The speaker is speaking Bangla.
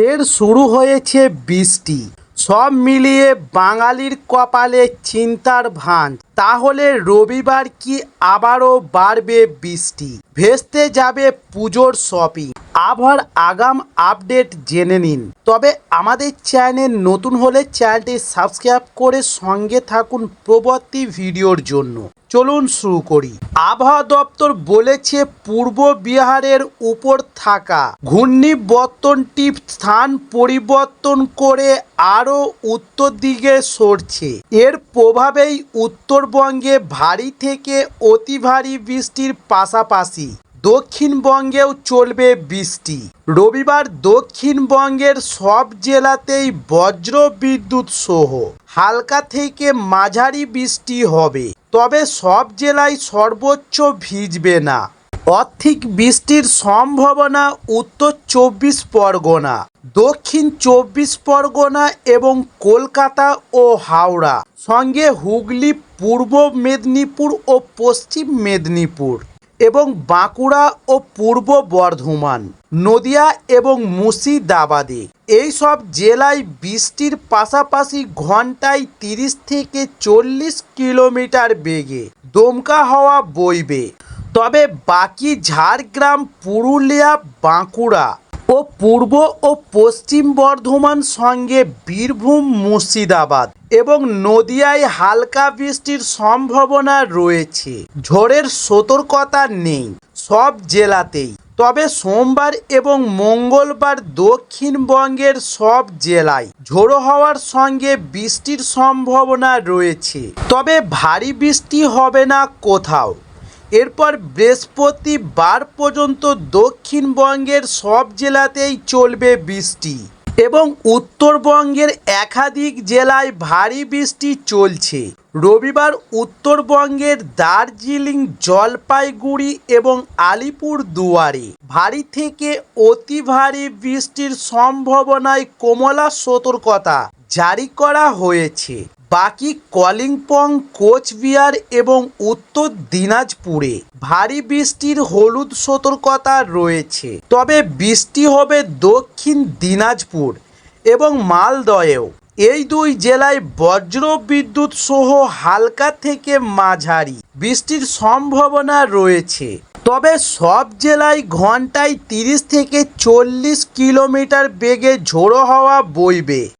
ফের শুরু হয়েছে বৃষ্টি। সব মিলিয়ে বাঙালির কপালে চিন্তার ভাঁজ। তাহলে রবিবার কি আবারও বাড়বে বৃষ্টি? ভেস্তে যাবে পুজোর শপিং। আবহাওয়ার আগাম আপডেট জেনে নিন। তবে আমাদের চ্যানেল নতুন হলে চ্যানেলটি সাবস্ক্রাইব করে সঙ্গে থাকুন পরবর্তী ভিডিওর জন্য। চলুন শুরু করি। আবহাওয়া দপ্তর বলেছে পূর্ব বিহারের উপর থাকা ঘূর্ণিবর্তনটি স্থান পরিবর্তন করে আরও উত্তর দিকে সরছে। এর প্রভাবেই উত্তরবঙ্গে ভারী থেকে অতি ভারী বৃষ্টির পাশাপাশি দক্ষিণবঙ্গেও চলবে বৃষ্টি। রবিবার দক্ষিণবঙ্গের সব জেলাতেই বজ্র বিদ্যুৎ সহ হালকা থেকে মাঝারি বৃষ্টি হবে। তবে সব জেলায় সর্বোচ্চ ভিজবে না। অর্থিক বৃষ্টির সম্ভাবনা উত্তর চব্বিশ পরগনা, দক্ষিণ চব্বিশ পরগনা এবং কলকাতা ও হাওড়া, সঙ্গে হুগলি, পূর্ব মেদিনীপুর ও পশ্চিম মেদিনীপুর। এবং বাঁকুড়া ও পূর্ব বর্ধমান, নদিয়া এবং মুর্শিদাবাদে। এই সব জেলায় বৃষ্টির পাশাপাশি ঘন্টায় তিরিশ থেকে চল্লিশ কিলোমিটার বেগে দমকা হওয়া বইবে। তবে বাকি ঝাড়গ্রাম, পুরুলিয়া, বাঁকুড়া ও পূর্ব ও পশ্চিম বর্ধমান সঙ্গে বীরভূম মুর্শিদাবাদ এবং নদিয়ায় হালকা বৃষ্টির সম্ভাবনা রয়েছে। ঝড়ের সতর্কতা নেই সব জেলাতেই। তবে সোমবার এবং মঙ্গলবার দক্ষিণবঙ্গের সব জেলায় ঝোড়ো হওয়ার সঙ্গে বৃষ্টির সম্ভাবনা রয়েছে। তবে ভারী বৃষ্টি হবে না কোথাও। এরপর বৃহস্পতিবার পর্যন্ত দক্ষিণবঙ্গের সব জেলাতেই চলবে বৃষ্টি এবং উত্তরবঙ্গের একাধিক জেলায় ভারী বৃষ্টি চলছে। রবিবার উত্তরবঙ্গের দার্জিলিং, জলপাইগুড়ি এবং আলিপুর দুয়ারে ভারী থেকে অতি ভারী বৃষ্টির সম্ভাবনায় কমলা সতর্কতা জারি করা হয়েছে। বাকি কলিম্পং, কোচবিহার এবং উত্তর দিনাজপুরে ভারী বৃষ্টির হলুদ সতর্কতা রয়েছে। তবে বৃষ্টি হবে দক্ষিণ দিনাজপুর এবং মালদয়েও এই দুই জেলায় বজ্র বিদ্যুৎ সহ হালকা থেকে মাঝারি বৃষ্টির সম্ভাবনা রয়েছে। তবে সব জেলায় ঘন্টায় তিরিশ থেকে চল্লিশ কিলোমিটার বেগে ঝোড়ো হাওয়া বইবে।